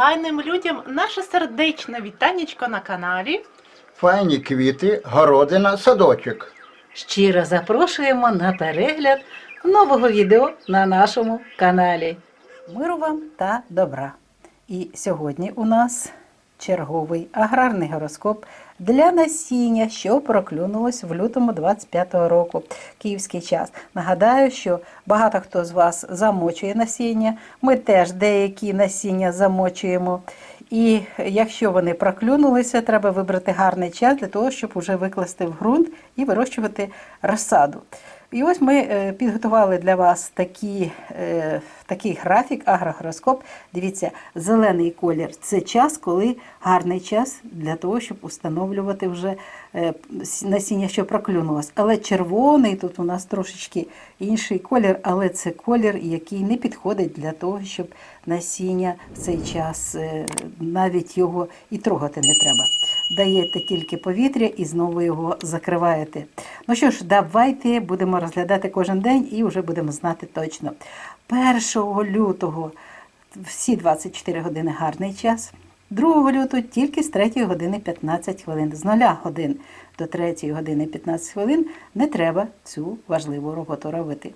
файним людям наше сердечне вітанечко на каналі. Файні квіти, городина, садочок. Щиро запрошуємо на перегляд нового відео на нашому каналі. Миру вам та добра. І сьогодні у нас черговий аграрний гороскоп для насіння, що проклюнулось в лютому 25-го року, київський час. Нагадаю, що багато хто з вас замочує насіння. Ми теж деякі насіння замочуємо. І якщо вони проклюнулися, треба вибрати гарний час для того, щоб уже викласти в ґрунт і вирощувати розсаду. І ось ми е, підготували для вас такі, е, такий графік, агрогороскоп. Дивіться, зелений колір це час, коли гарний час для того, щоб установлювати вже е, насіння, що проклюнулось. Але червоний тут у нас трошечки інший колір, але це колір, який не підходить для того, щоб насіння в цей час навіть його і трогати не треба. Даєте тільки повітря і знову його закриваєте. Ну що ж, давайте будемо розглядати кожен день і вже будемо знати точно. 1 лютого всі 24 години гарний час. 2 лютого тільки з 3 години 15 хвилин. З 0 годин до 3 години 15 хвилин не треба цю важливу роботу робити.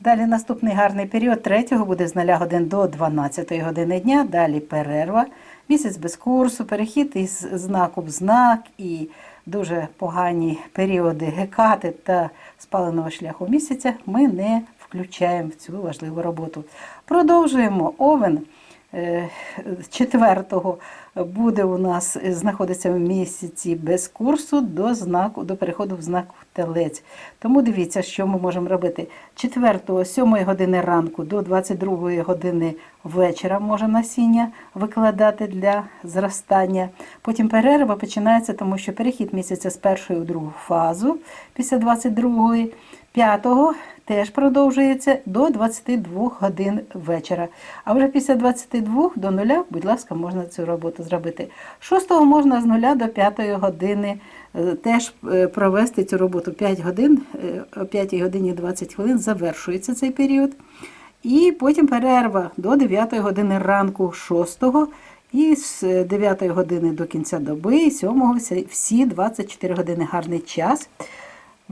Далі наступний гарний період третього буде з 0 годин до 12 години дня. Далі перерва, місяць без курсу, перехід із знаку в знак і дуже погані періоди гекати та спаленого шляху місяця ми не включаємо в цю важливу роботу. Продовжуємо овен. Е, Четвертого буде у нас е, знаходиться в місяці без курсу до знаку до переходу в знак телець. Тому дивіться, що ми можемо робити. 4-го, 7 години ранку до 22 години вечора може насіння викладати для зростання. Потім перерва починається, тому що перехід місяця з першої у другу фазу після 22 5 теж продовжується до 22 годин вечора. А вже після 22 до 0, будь ласка, можна цю роботу зробити. 6 можна з 0 до 5 години е, теж е, провести цю роботу 5 годин, е, о 5 годині 20 хвилин завершується цей період. І потім перерва до 9 години ранку 6 і з 9 години до кінця доби, і 7 всі 24 години гарний час.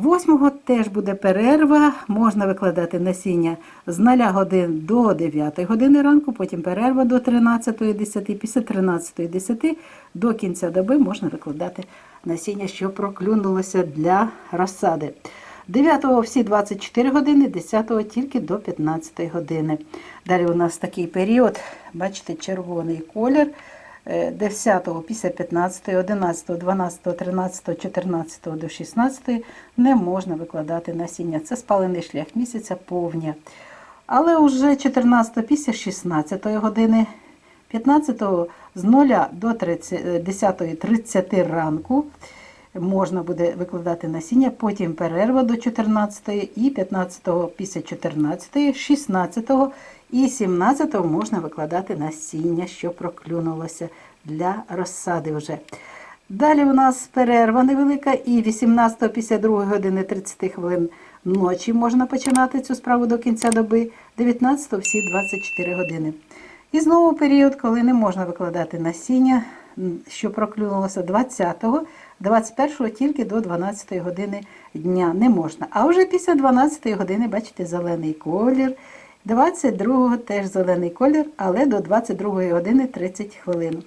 Восьмого теж буде перерва, можна викладати насіння з 0 годин до 9 години ранку, потім перерва до 13.10, після 13.10 до кінця доби можна викладати насіння, що проклюнулося для розсади. 9 всі 24 години, 10 тільки до 15 години. Далі у нас такий період, бачите, червоний колір. Е, 10 після 15, 11, 12, 13, 14 до 16 не можна викладати насіння. Це спалений шлях місяця повня. Але вже 14 після 16 години, 15 з 0 до 30, е, 10.30 ранку можна буде викладати насіння, потім перерва до 14 і 15 після 14, 16 і 17 можна викладати насіння, що проклюнулося для розсади вже. Далі у нас перерва невелика, і 18 після 2 години 30 хвилин ночі можна починати цю справу до кінця доби, 19 всі 24 години. І знову період, коли не можна викладати насіння, що проклюнулося 20-го, 21-го тільки до 12 години дня не можна. А вже після 12 години, бачите, зелений колір. 22-го теж зелений колір, але до 22 години 30 хвилин.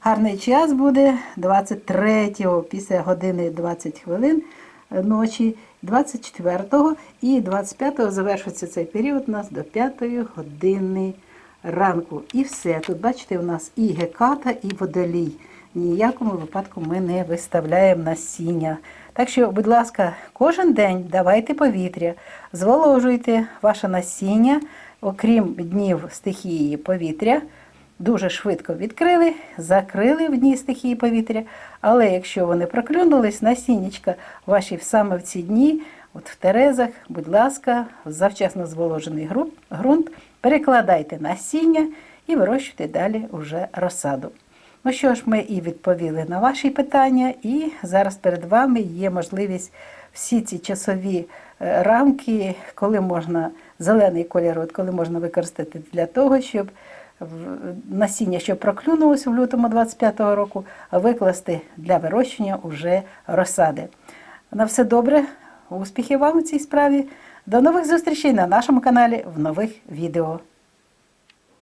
Гарний час буде 23-го після години 20 хвилин ночі, 24-го і 25-го завершиться цей період у нас до 5-ї години ранку. І все. Тут, бачите, у нас і геката, і водолій. Ніякому випадку ми не виставляємо насіння. Так що, будь ласка, кожен день давайте повітря, зволожуйте ваше насіння, окрім днів стихії повітря. Дуже швидко відкрили, закрили в дні стихії повітря. Але якщо вони проклюнулись, насіннячка ваші саме в ці дні, от в терезах, будь ласка, завчасно зволожений ґрунт, перекладайте насіння і вирощуйте далі уже розсаду. Ну що ж, ми і відповіли на ваші питання, і зараз перед вами є можливість всі ці часові е, рамки, коли можна зелений кольор, от коли можна використати для того, щоб насіння, що проклюнулося в лютому 25-го року, викласти для вирощення уже розсади. На все добре, успіхів вам у цій справі. До нових зустрічей на нашому каналі в нових відео.